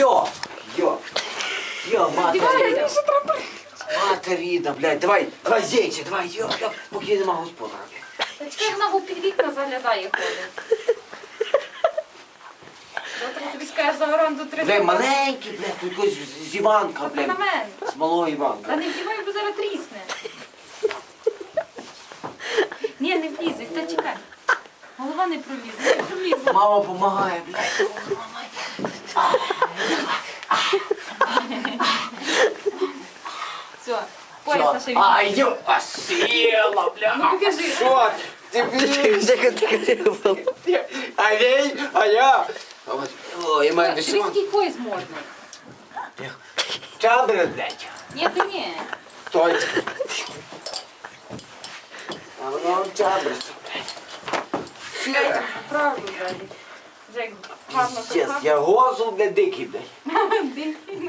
Йо! Йо! Йо. Мати рідна, блядь, давай, давай, зейче, давай, йо, йо, поки нема господара, чекай, вона в під вікна заглядає ходить. Завтра тобі скаже за оренду 300 Блядь, маленький, блядь, тут якось з- з Іванка, Та блядь. на мене. З малого Та Іванка. не вдівай, бо зараз трісне. Ні, не влізь, та чекай. Голова не пролізе, не пролізла. Мама помагає, блядь. Все, пояс на шиї. Ай, йо, а сіла, бля. Ну покажи. Що? Ти блядь, Тихо, тихо, тихо. а він, а я. О, я маю Тобі весіла. скільки пояс можна? Чабри, блядь. Ні, ти ні. Стой. А воно чабри, блядь. Правду, далі. Джек, гарно кохав. я гозул, блядь, дикий, блядь.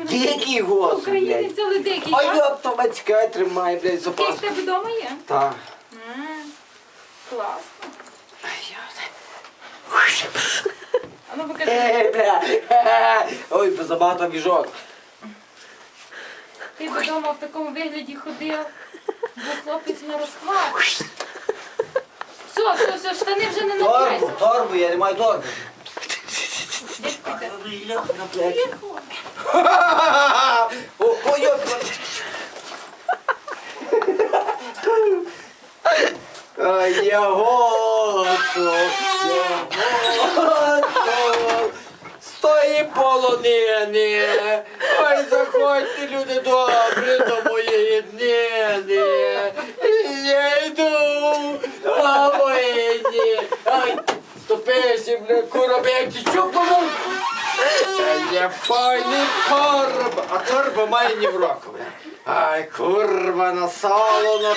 Дикий блядь. Українець але дикий. А? ёб, то батька тримай, блядь, Який запас. в тебе вдома є? Так. М, Класно. А ну покажи. Е, бля. е, Ой, забагато віжок. Ти вдома в такому вигляді ходив, бо хлопець не розхват. Все, все, все, штани вже не Торбу, торбу, я не маю торби. Дядько йде. На плечі. Ой. Ай, я готов, я готов. З полонини. Ой, заходьте, люди добрі, до моєї днини. Я йду на воїні. Ай, ступися, бля, куроби, як ти чупнув. Та є файний корб, а корба має ні в року. бля. Ай, курва, на сало, на...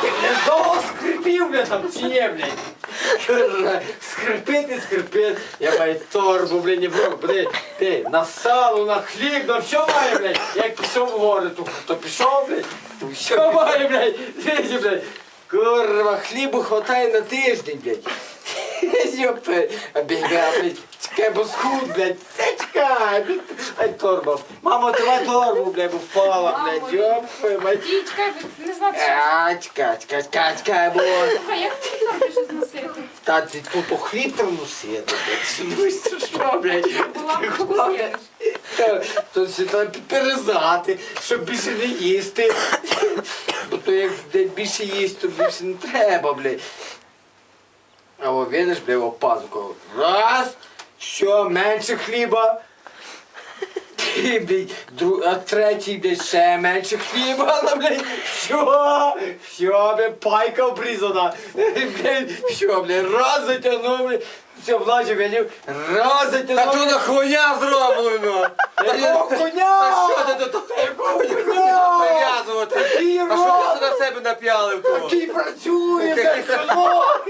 Ти не довго скрипів, бля, там чи ні, блядь? Курва, скрипити, скрипити. Я маю торбу, блядь, ні в року. Бля, ти, на сало, на хліб, на все має, блядь. Як пішов в гори, то, то пішов, блядь, то все має, блядь. Дивіться, блядь. Курва, хлібу хватає на тиждень, блядь. Йопе, а біга, блядь, чекай, бо схуд, блядь, Та чекай, ай торба. Мамо, тримай торбу, блядь, бо впала, блядь, йопе, мать. Ті, чекай, бо не знати, що. А, чекай, чекай, чекай, чекай, бо... Слухай, як ти торби щось носити? Та ти тут по хліб там носити, блядь, ну що, що, блядь, Була б. Та- То все треба перезати, щоб більше не їсти. Бо то як блядь, більше їсти, то більше не треба, блядь. А о, видиш, блядь, о, пазуку. Раз, що, менше хліба. І, блядь, дру... а третій, блядь, ще менше хліба, ну, блядь, що, що, блядь, пайка обрізана, блядь, що, блядь, раз затягнув, блядь, все, Владі видів, раз затягнув. Та то на коня зроблено! Якого коня? Та що ти того Якого коня? прив'язувати? Який А що ти на себе нап'ялив того? Який працює, блядь, синок?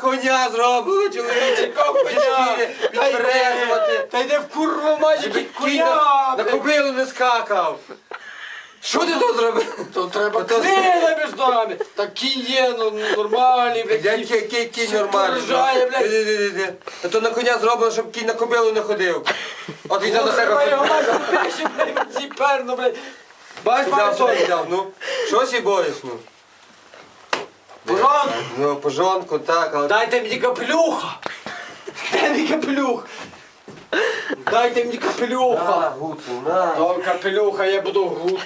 Коня зроблено, чоловіче! Коня? Підперезувати! Та йде в курву який коня, на, кобилу не скакав! Що ти тут зробив? То треба клина між нами. Та кінь є, ну, нормальний, блядь. Який кінь нормальний? блядь. Ди-ди-ди-ди. То на коня зроблено, щоб кінь на кобилу не ходив. От він до Треба його себе мать купиші, блядь, ці перну, блядь. Бач, взяв маю собі сон. взяв. Ну, щось і боїш, ну. Пожон, Ну, пожонку, так, але дайте мені капелюха. Дай мені капелюх. Дайте мені капелюха. гуцул, на. То капелюха, я буду гуд.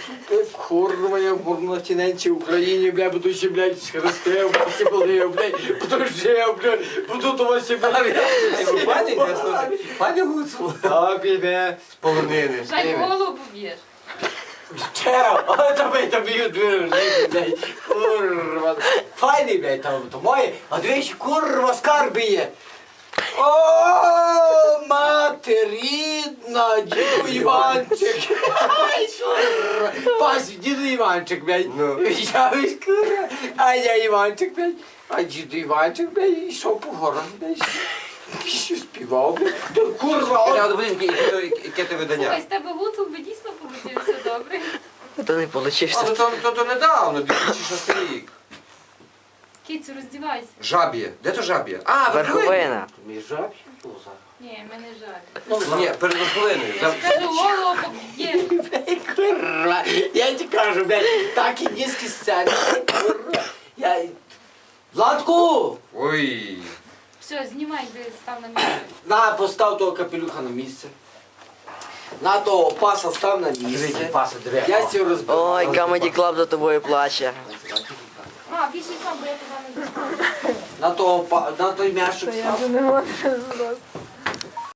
Курва, я буду на тіненцій Україні, бля, буду ще, блядь, схрестив, посіболив, блядь, буду жив, блядь, буду до вас ще, блядь. Пані, я слухай, пані гуцул. Так, бібе. З полонини. Жай голову поб'єш. Чел, а тобі тобі двері, блядь, курва. Файний, блядь, там, то моє, а двічі, курва, скарби є. О, мати рідна, діду Іванчик. Ай, курва. Пас, діду Іванчик, блядь. Ну. Я весь курва, а я Іванчик, блядь. А діду Іванчик, блядь, йшов по горам, блядь. Що співав, блядь. Курва, Я от от будинки, яке ти видання? Слухай, з тебе гуцул получився добре. То не получився. Але то, то, то недавно, 2006 рік. Кицю, роздівайся. Жаб'є. Де то жаб'є? А, верховина. Жаб'ю поза. Ні, мене жаль. Ну, Ні, перед хвилиною. Я За- ж кажу, голову поб'є. Курва, я тебе кажу, блядь, так і низькі сцени. Курва. Я... Владку! Ой. Все, знімай, де став на місце. На, постав того капелюха на місце. На того паса став на місце. Я цього розбив. Ой, Comedy Club за тобою плаче. А, більше сам, бо я туди не. На того па... на той м'яшок Я став. вже не можу.